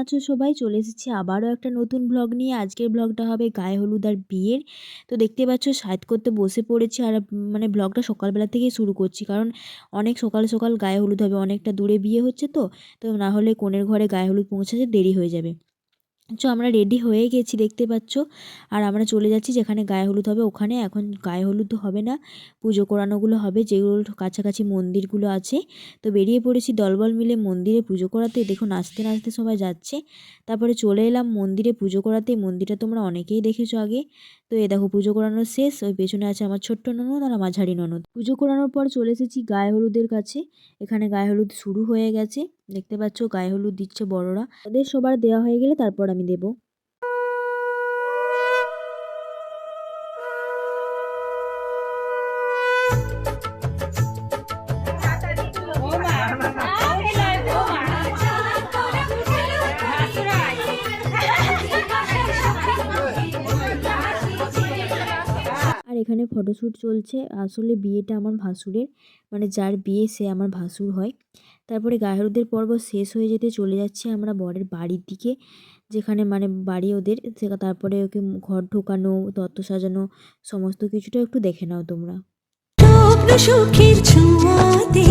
আছো সবাই? চলে এসেছি আবারও একটা নতুন ব্লগ নিয়ে। আজকের ব্লগটা হবে গায়ে হলুদ আর বিয়ের। তো দেখতে পাচ্ছ, সাইড করতে বসে পড়েছি আর মানে ব্লগটা সকালবেলা থেকেই শুরু করছি। কারণ অনেক সকাল সকাল গায়ে হলুদ হবে, অনেকটা দূরে বিয়ে হচ্ছে তো। তো না হলে কোনের ঘরে গায়ে হলুদ পৌঁছাতে দেরি হয়ে যাবে। তো আমরা রেডি হয়ে গেছি, দেখতে পাচ্ছ। আর আমরা চলে যাচ্ছি যেখানে গায়ে হলুদ হবে, ওখানে এখন গায়ে হলুদ হবে না, পুজো করানোগুলো হবে, যেগুলো কাছাকাছি মন্দিরগুলো আছে। তো বেরিয়ে পড়েছি দলবল মিলে মন্দিরে পুজো করাতে দেখো নাচতে নাচতে সবাই যাচ্ছে। তারপরে চলে এলাম মন্দিরে পুজো করাতে, মন্দিরটা তোমরা অনেকেই দেখেছ আগে। তো এ দেখো পুজো করানোর শেষ, ওই পেছনে আছে আমার ছোট্ট ননদ আর মাঝারি ননদ। পুজো করানোর পর চলে এসেছি গায়ে হলুদের কাছে। এখানে গায়ে হলুদ শুরু হয়ে গেছে। দেখতে পাচ্ছ গায়ে হলুদ দিচ্ছে বড়রা। ওদের সবার দেওয়া হয়ে গেলে তারপর আমি দেবো। এখানে ফটোশ্যুট চলছে। আসলে বিয়েটা আমার ভাসুরের মানে যার বিয়ে সে আমার ভাসুর হয়। তারপরে গায়ে পর্ব শেষ হয়ে যেতে চলে যাচ্ছে আমরা বরের বাড়ির দিকে যেখানে মানে বাড়ি ওদের। তারপরে ওকে ঘর ঢোকানো তত্ত্ব সাজানো সমস্ত কিছুটা একটু দেখে নাও তোমরা। স্বপ্ন সুখের ছোঁয়াতে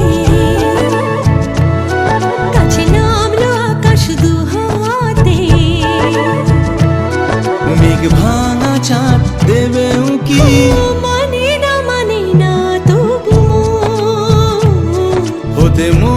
কাছে নামলো আকাশ দুহাতে। মেঘ ভাঙা চাঁদ দেবে উকি podemos